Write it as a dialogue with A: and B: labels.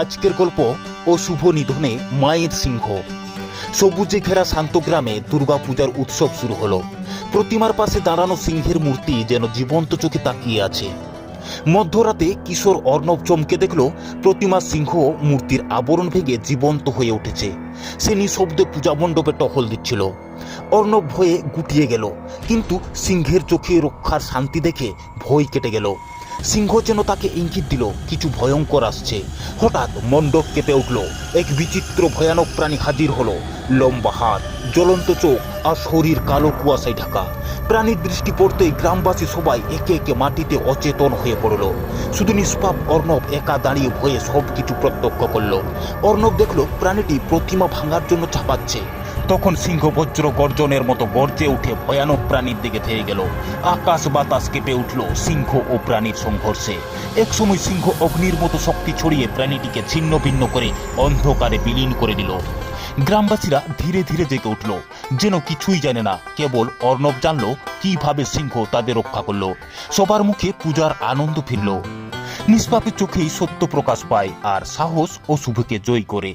A: আজকের গল্প ও শুভ নিধনে মায়ের সিংহ। সবুজে ঘেরা শান্ত গ্রামে দুর্গাপূজার উৎসব শুরু হলো। প্রতিমার পাশে দাঁড়ানো সিংহের মূর্তি যেন জীবন্ত চোখে তাকিয়ে আছে। মধ্যরাতে কিশোর অর্ণব চমকে দেখল, প্রতিমা সিংহ মূর্তির আবরণ ভেঙে জীবন্ত হয়ে উঠেছে। সে নিঃশব্দে পূজা মণ্ডপে টহল দিচ্ছিল। অর্ণব ভয়ে গুটিয়ে গেল, কিন্তু সিংহের চোখে রক্ষার শান্তি দেখে ভয় কেটে গেল। সিংহ যেন তাকে ইঙ্গিত দিল, কিছু ভয়ঙ্কর আসছে। হঠাৎ মণ্ডপ কেঁপে উঠল। এক বিচিত্র ভয়ানক প্রাণী হাজির হলো। লম্বা হাত, জ্বলন্ত চোখ আর শরীর কালো কুয়াশায় ঢাকা। প্রাণীর দৃষ্টি পড়তেই গ্রামবাসী সবাই একে একে মাটিতে অচেতন হয়ে পড়ল। শুধু নিষ্পাপ অর্ণব একা দাঁড়িয়ে ভয়ে সব কিছু প্রত্যক্ষ করল। অর্ণব দেখল প্রাণীটি প্রতিমা ভাঙার জন্য চাপাচ্ছে। তখন সিংহ বজ্র গর্জনের মতো গর্জে উঠে ভয়ানক প্রাণীর দিকে ধেয়ে গেল। আকাশ বাতাস কেঁপে উঠল সিংহ ও প্রাণীর সংঘর্ষে। একসময় সিংহ অগ্নির মতো শক্তি ছড়িয়ে প্রাণীটিকে ছিন্ন ভিন্ন করে অন্ধকারে বিলীন করে দিল। গ্রামবাসীরা ধীরে ধীরে জেগে উঠল। যেন কিছুই জানে না, কেবল অর্ণব জানল কীভাবে সিংহ তাদের রক্ষা করল। সবার মুখে পূজার আনন্দ ফিরল। নিষ্পাপের চোখেই সত্য প্রকাশ পায় আর সাহস ও শুভকে জয় করে।